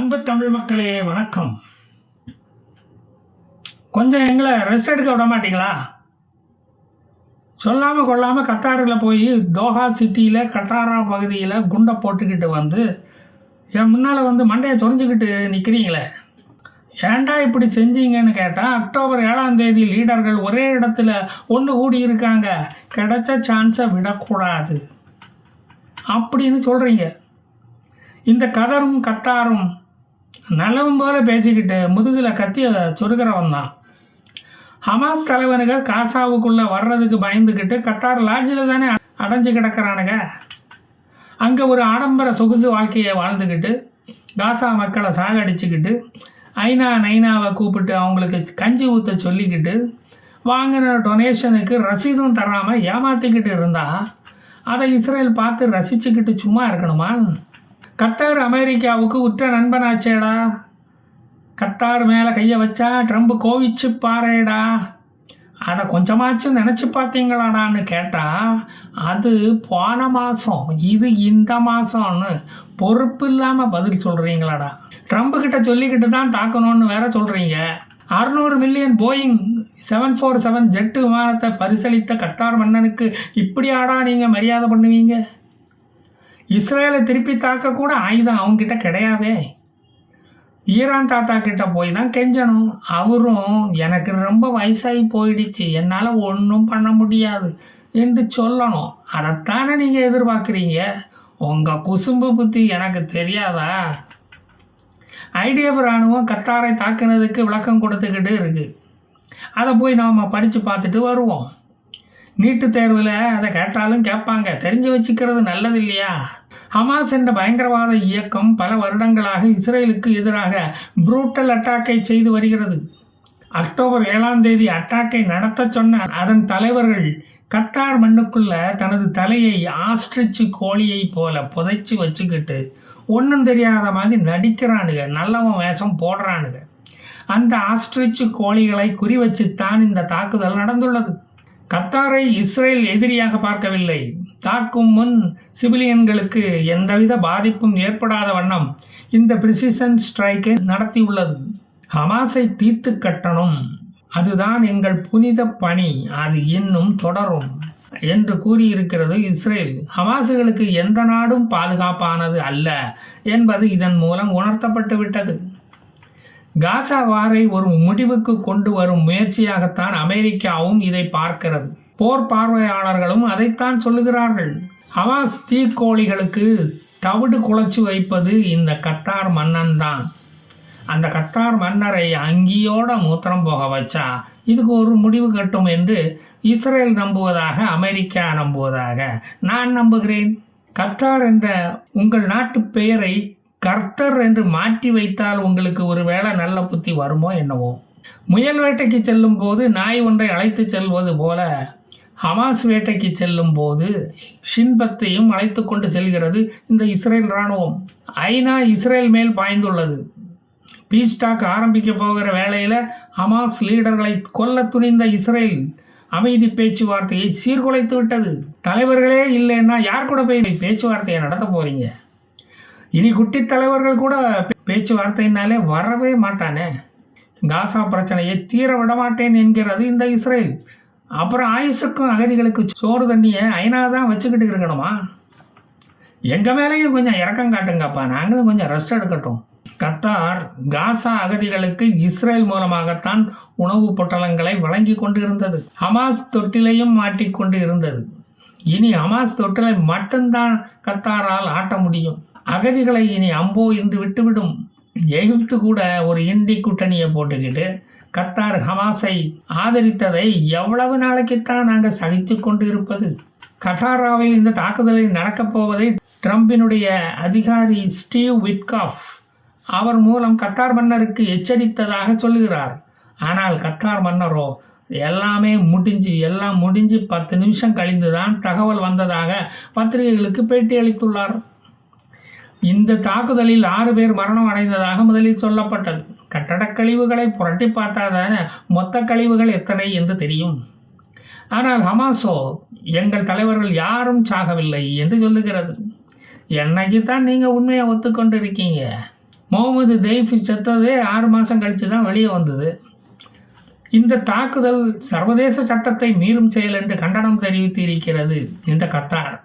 அன்பு தமிழ் மக்களே வணக்கம். கொஞ்சம் எங்களை ரெஸ்ட் எடுக்க விட மாட்டீங்களா? சொல்லாமல் கொள்ளாமல் கத்தாரில் போய் தோஹா சிட்டியில் கட்டாரா பகுதியில் குண்டை போட்டுக்கிட்டு வந்து என் முன்னால் வந்து மண்டையை சொரிஞ்சுக்கிட்டு நிற்கிறீங்களே ஏன்டா இப்படி செஞ்சீங்கன்னு கேட்டால் அக்டோபர் ஏழாம் தேதி லீடர்கள் ஒரே இடத்துல ஒன்று கூடி இருக்காங்க கிடைச்ச சான்ஸை விடக்கூடாது. அப்படின்னு சொல்கிறீங்க இந்த கதரும் கத்தாரும் நல்லவன் போல பேசிக்கிட்டு முதுகில் கத்திய சொருகிறவன் தான் ஹமாஸ் தலைவனுங்க காசாவுக்குள்ளே வர்றதுக்கு பயந்துக்கிட்டு கட்டார் லாட்ஜில் தானே அடைஞ்சு கிடக்கிறானுங்க. அங்கே ஒரு ஆடம்பர சொகுசு வாழ்க்கையை வாழ்ந்துக்கிட்டு காசா மக்களை சாகடிச்சுக்கிட்டு ஐநா நைனாவை கூப்பிட்டு அவங்களுக்கு கஞ்சி ஊற்ற சொல்லிக்கிட்டு வாங்கின டொனேஷனுக்கு ரசீதும் தராமல் ஏமாற்றிக்கிட்டு இருந்தா. அதை இஸ்ரேல் பார்த்து ரசிச்சுக்கிட்டு சும்மா இருக்கணுமா? கத்தார் அமெரிக்காவுக்கு உற்ற நண்பனாச்சேடா. கத்தார் மேலே கையை வச்சா ட்ரம்ப் கோவிச்சு பாரேடா. அதை கொஞ்சமாச்சும் நினச்சி பார்த்தீங்களாடான்னு கேட்டால் அது போன மாதம் இது இந்த மாதம்னு பொறுப்பு இல்லாமல் பதில் சொல்கிறீங்களாடா ட்ரம்ப் கிட்ட சொல்லிக்கிட்டு தான் தாக்கணும்னு வேற சொல்கிறீங்க அறுநூறு million Boeing seven four seven jet விமானத்தை பரிசளித்த கட்டார் மன்னனுக்கு இப்படி ஆடா நீங்கள் மரியாதை பண்ணுவீங்க? இஸ்ரேலை திருப்பி தாக்க கூட ஆயுதம் அவங்கக்கிட்ட கிடையாதே. ஈரான் தாத்தா கிட்ட போய் தான் கெஞ்சணும். அவரும் எனக்கு ரொம்ப வயசாகி போயிடுச்சு. என்னால் ஒன்றும் பண்ண முடியாது என்று சொல்லணும். அதைத்தானே நீங்கள் எதிர்பார்க்குறீங்க? உங்கள் குசும்பு புத்தி எனக்கு தெரியாதா? ஐடிஎஃப் இராணுவம் கத்தாரை தாக்குனதுக்கு விளக்கம் கொடுத்துக்கிட்டு இருக்குது அதை போய் நாம் படித்து பார்த்துட்டு வருவோம். நீட்டு தேர்வில் அதை கேட்டாலும் கேட்பாங்க. தெரிஞ்சு வச்சுக்கிறது நல்லது இல்லையா ஹமாஸ் என்ற பயங்கரவாத இயக்கம் பல வருடங்களாக இஸ்ரேலுக்கு எதிராக புரூட்டல் அட்டாக்கை செய்து வருகிறது. அக்டோபர் ஏழாம் தேதி அட்டாக்கை நடத்த சொன்ன அதன் தலைவர்கள் கட்டார் மண்ணுக்குள்ள தனது தலையை ஆஸ்ட்ரிச்சு கோழியை போல புதைச்சி வச்சுக்கிட்டு ஒன்றும் தெரியாத மாதிரி நடிக்கிறானுங்க. நல்லவன் வேஷம் போடுறானுங்க. அந்த ஆஸ்ட்ரிச்சு கோழிகளை குறி வச்சுத்தான் இந்த தாக்குதல் நடந்துள்ளது. கத்தாரை இஸ்ரேல் எதிரியாக பார்க்கவில்லை. தாக்கும் முன் சிவிலியன்களுக்கு எந்தவித பாதிப்பும் ஏற்படாத வண்ணம் இந்த பிரிசிஷன் ஸ்ட்ரைக்கை நடத்தியுள்ளது. ஹமாஸை தீர்த்து கட்டணும். அதுதான் எங்கள் புனித பணி. அது இன்னும் தொடரும் என்று கூறியிருக்கிறது இஸ்ரேல். ஹமாசுகளுக்கு எந்த நாடும் பாதுகாப்பானது அல்ல என்பது இதன் மூலம் உணர்த்தப்பட்டு விட்டது காசா வாரை ஒரு முடிவுக்கு கொண்டு வரும் முயற்சியாகத்தான் அமெரிக்காவும் இதை பார்க்கிறது. போர் பார்வையாளர்களும் அதைத்தான் சொல்லுகிறார்கள். ஹமாஸ் தீக்கோழிகளுக்கு தவிடு குலைச்சு வைப்பது இந்த கத்தார் மன்னன் தான். அந்த கத்தார் மன்னரை அங்கியோட மூத்திரம் போக வச்சா இதுக்கு ஒரு முடிவு கட்டும் என்று இஸ்ரேல் நம்புவதாக அமெரிக்கா நம்புவதாக நான் நம்புகிறேன். கத்தார் என்ற உங்கள் நாட்டு பெயரை கர்த்தர் என்று மாற்றி வைத்தால் உங்களுக்கு ஒரு வேளை நல்ல புத்தி வருமோ என்னவோ? முயல் வேட்டைக்கு செல்லும் போது நாய் ஒன்றை அழைத்து செல்வது போல ஹமாஸ் வேட்டைக்கு செல்லும் போது ஷின்பத்தையும் அழைத்து கொண்டு செல்கிறது இந்த இஸ்ரேல் இராணுவம். ஐநா இஸ்ரேல் மேல் பாய்ந்துள்ளது. பீஸ் டாக் ஆரம்பிக்க போகிற வேளையில் ஹமாஸ் லீடர்களை கொல்ல துணிந்த இஸ்ரேல் அமைதி பேச்சுவார்த்தையை சீர்குலைத்து விட்டது. தலைவர்களே இல்லைன்னா யார் கூட போய் பேச்சுவார்த்தையை நடத்த போறீங்க? இனி குட்டி தலைவர்கள் கூட பேச்சுவார்த்தையினாலே வரவே மாட்டானே. காசா பிரச்சனையை தீர விட மாட்டேன் என்கிறது இந்த இஸ்ரேல். அப்புறம் ஆயுசுக்கும் அகதிகளுக்கு சோறு தண்ணியை ஐநா தான் வச்சுக்கிட்டு இருக்கணுமா? எங்கள் மேலேயும் கொஞ்சம் இறக்கம் காட்டுங்கப்பா. நாங்களும் கொஞ்சம் ரெஸ்ட் எடுக்கட்டும். கத்தார் காசா அகதிகளுக்கு இஸ்ரேல் மூலமாகத்தான் உணவுப் பொட்டலங்களை வழங்கி கொண்டு இருந்தது ஹமாஸ் தொட்டிலையும் மாட்டிக்கொண்டு இருந்தது. இனி ஹமாஸ் தொட்டிலை மட்டும்தான் கத்தாரால் ஆட்ட முடியும். அகதிகளை இனி அம்போ என்று விட்டுவிடும். எகிப்து கூட ஒரு இந்தி கூட்டணியை போட்டுக்கிட்டு கத்தார் ஹமாஸை ஆதரித்ததை எவ்வளவு நாளைக்குத்தான் நாங்கள் சகித்து கொண்டு இருப்பது கட்டாராவில் இந்த தாக்குதலில் நடக்கப் போவதை ட்ரம்பினுடைய அதிகாரி ஸ்டீவ் விட்காஃப் அவர் மூலம் கத்தார் மன்னருக்கு எச்சரித்ததாக சொல்லுகிறார். ஆனால் கத்தார் மன்னரோ எல்லாமே முடிஞ்சு எல்லாம் முடிஞ்சு பத்து நிமிஷம் கழிந்து தான் தகவல் வந்ததாக பத்திரிகைகளுக்கு பேட்டி அளித்துள்ளார். இந்த தாக்குதலில் ஆறு பேர் மரணம் அடைந்ததாக முதலில் சொல்லப்பட்டது. கட்டடக் கழிவுகளை புரட்டி பார்த்தாதான மொத்த கழிவுகள் எத்தனை என்று தெரியும். ஆனால் ஹமாசோ எங்கள் தலைவர்கள் யாரும் சாகவில்லை என்று சொல்லுகிறது. என்னைக்கு தான் நீங்கள் உண்மையை ஒத்துக்கொண்டு இருக்கீங்க முகமது தெய்ஃப் செத்ததே ஆறு மாதம் கழித்து தான் வெளியே வந்தது. இந்த தாக்குதல் சர்வதேச சட்டத்தை மீறும் செயல் என்று கண்டனம் தெரிவித்து இருக்கிறது இந்த கத்தார்.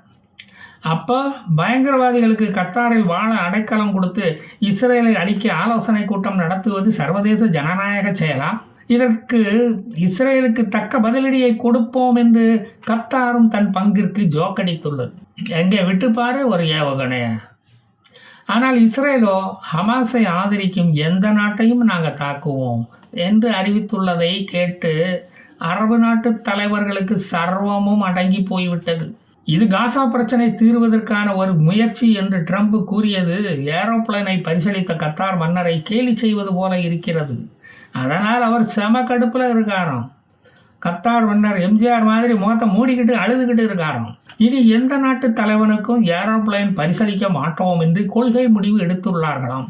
அப்போ பயங்கரவாதிகளுக்கு கத்தாரில் வாழ அடைக்கலம் கொடுத்து இஸ்ரேலை அழிக்க ஆலோசனை கூட்டம் நடத்துவது சர்வதேச ஜனநாயக செயலா? இதற்கு இஸ்ரேலுக்கு தக்க பதிலடியை கொடுப்போம் என்று கத்தாரும் தன் பங்கிற்கு ஜோக்கடித்துள்ளது. எங்கே விட்டுப்பாரு ஒரு ஏவுகணைய. ஆனால் இஸ்ரேலோ ஹமாஸை ஆதரிக்கும் எந்த நாட்டையும் நாங்கள் தாக்குவோம் என்று அறிவித்துள்ளதை கேட்டு அரபு நாட்டு தலைவர்களுக்கு சர்வமும் அடங்கி போய்விட்டது. இது காசா பிரச்சனை தீர்வதற்கான ஒரு முயற்சி என்று ட்ரம்ப் கூறியது ஏரோப்ளேனை பரிசீலித்த கத்தார் மன்னரை கேலி செய்வது போல இருக்கிறது. அதனால் அவர் செம கடுப்பில் இருக்காராம். கத்தார் மன்னர் எம்ஜிஆர் மாதிரி முகத்தை மூடிக்கிட்டு அழுதுகிட்டு இருக்காராம். இனி எந்த நாட்டு தலைவனுக்கும் ஏரோப்ளேன் பரிசளிக்க மாட்டோம் என்று கொள்கை முடிவு எடுத்துள்ளார்களாம்.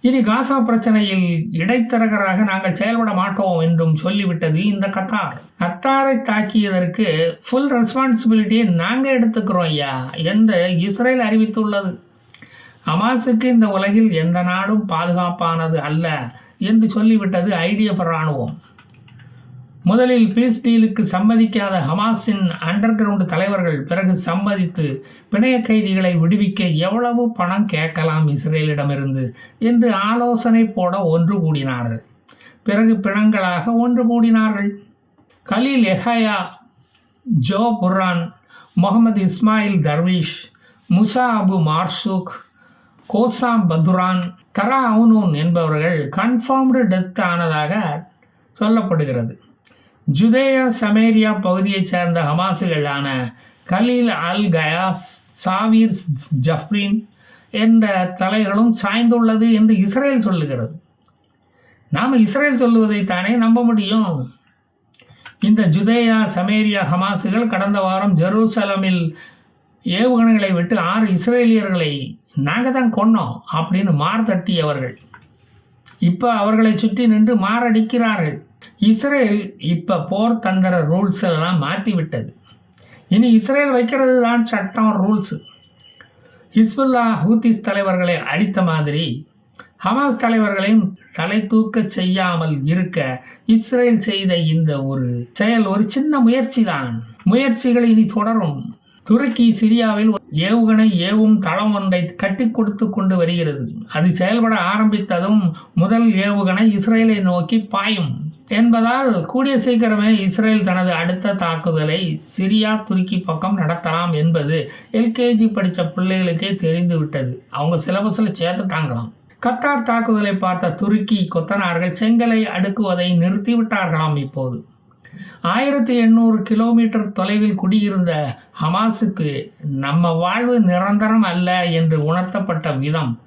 இனி காசா பிரச்சனையில் இடைத்தரகராக நாங்கள் செயல்பட மாட்டோம் என்றும் சொல்லிவிட்டது இந்த கத்தார். கத்தாரை தாக்கியதற்கு ஃபுல் ரெஸ்பான்சிபிலிட்டியை நாங்கள் எடுத்துக்கிறோம் ஐயா என்று இஸ்ரேல் அறிவித்துள்ளது. ஹமாஸுக்கு இந்த உலகில் எந்த நாடும் பாதுகாப்பானது அல்ல என்று சொல்லிவிட்டது ஐடிஎஃப் இராணுவம். முதலில் பீஸ் டீலுக்கு சம்மதிக்காத ஹமாஸின் அண்டர் கிரவுண்டு தலைவர்கள் பிறகு சம்மதித்து பிணைய கைதிகளை விடுவிக்க எவ்வளவு பணம் கேட்கலாம் இஸ்ரேலிடமிருந்து என்று ஆலோசனை போட ஒன்று கூடினார்கள். பிறகு பிணங்களாக ஒன்று கூடினார்கள். கலீல் எஹயா ஜோ புர்ரான் Mohammed Ismail Darwish Musa Abu Marzouk Cosam பதுரான் கரா அவுனூன் என்பவர்கள் கன்ஃபார்ம்டு டெத் ஆனதாக சொல்லப்படுகிறது. ஜுதேயா சமேரியா பகுதியைச் சேர்ந்த ஹமாசுகளான கலீல் அல் கயாஸ் சாவீர் ஜஃப்ரின் என்ற தலைகளும் சாய்ந்துள்ளது என்று இஸ்ரேல் சொல்லுகிறது. நாம் இஸ்ரேல் சொல்லுவதை தானே நம்ப முடியும். இந்த ஜுதேயா சமேரியா ஹமாசுகள் கடந்த வாரம் ஜெருசலமில் ஏவுகணைகளை விட்டு ஆறு இஸ்ரேலியர்களை நாங்கள் தான் கொன்னோம் அப்படின்னு மார்தட்டியவர்கள். இப்போ அவர்களை சுற்றி நின்று மாரடிக்கிறார்கள். இஸ்ரேல் இப்போ போர் தந்திர ரூல்ஸ் எல்லாம் மாற்றி விட்டது. இனி இஸ்ரேல் வைக்கிறது தான் சட்டம் ரூல்ஸு ஹிஸ்புல்லா ஹூத்திஸ் தலைவர்களை அழித்த மாதிரி ஹமாஸ் தலைவர்களையும் தலை தூக்க செய்யாமல் இருக்க இஸ்ரேல் செய்த இந்த ஒரு செயல் ஒரு சின்ன முயற்சி தான் முயற்சிகள் இனி தொடரும். துருக்கி சிரியாவில் ஏவுகணை ஏவும் தளம் ஒன்றை கட்டி கொடுத்து கொண்டு வருகிறது. அது செயல்பட ஆரம்பித்ததும் முதல் ஏவுகணை இஸ்ரேலை நோக்கி பாயும். என்பதால் கூடிய சீக்கிரமே இஸ்ரேல் தனது அடுத்த தாக்குதலை சிரியா துருக்கி பக்கம் நடத்தலாம் என்பது எல்கேஜி படித்த பிள்ளைகளுக்கே தெரிந்து விட்டது அவங்க சிலபஸில் சேர்த்துட்டாங்களாம். கத்தார் தாக்குதலை பார்த்த துருக்கி கொத்தனார்கள் செங்கலை அடுக்குவதை நிறுத்திவிட்டார்களாம் இப்போது. ஆயிரத்தி எண்ணூறு கிலோமீட்டர் தொலைவில் குடியிருந்த ஹமாஸுக்கு நம்ம வாழ்வு நிரந்தரம் அல்ல என்று உணர்த்தப்பட்ட விதம்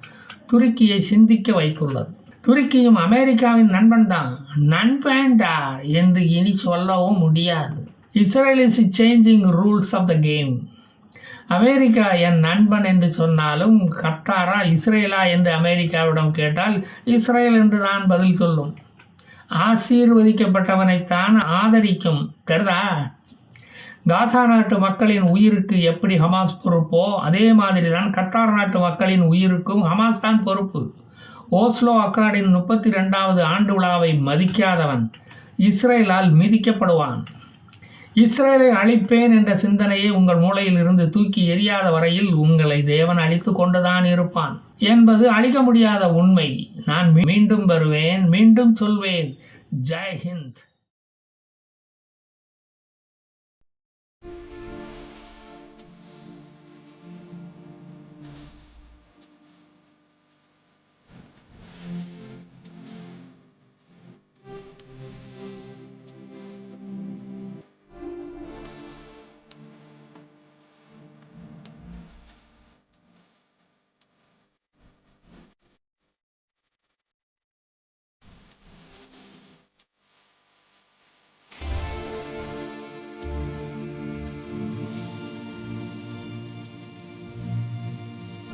துருக்கியை சிந்திக்க வைத்துள்ளது. துருக்கியும் அமெரிக்காவின் நண்பன் தான். நண்பேண்டா என்று இனி சொல்லவும் முடியாது. Israel is changing rules of the game America என் நண்பன் என்று சொன்னாலும் கத்தாரா இஸ்ரேலா என்று அமெரிக்காவிடம் கேட்டால் இஸ்ரேல் என்று தான் பதில் சொல்லும். ஆசீர்வதிக்கப்பட்டவனைத்தான் ஆதரிக்கும். கருதா காசா நாட்டு மக்களின் உயிருக்கு எப்படி ஹமாஸ் பொறுப்போ அதே மாதிரி தான் கத்தார் நாட்டு மக்களின் உயிருக்கும் ஹமாஸ் தான் பொறுப்பு. ஓஸ்லோ அக்காடின் முப்பத்தி ரெண்டாவது ஆண்டு விழாவை மதிக்காதவன் இஸ்ரேலால் மிதிக்கப்படுவான். இஸ்ரேலை அழிப்பேன் என்ற சிந்தனையை உங்கள் மூளையில் இருந்து தூக்கி எரியாத வரையில் உங்களை தேவன் அழித்து கொண்டுதான் இருப்பான். என்பது அழிக்க முடியாத உண்மை. நான் மீண்டும் வருவேன் மீண்டும் சொல்வேன். ஜெய் ஹிந்த்.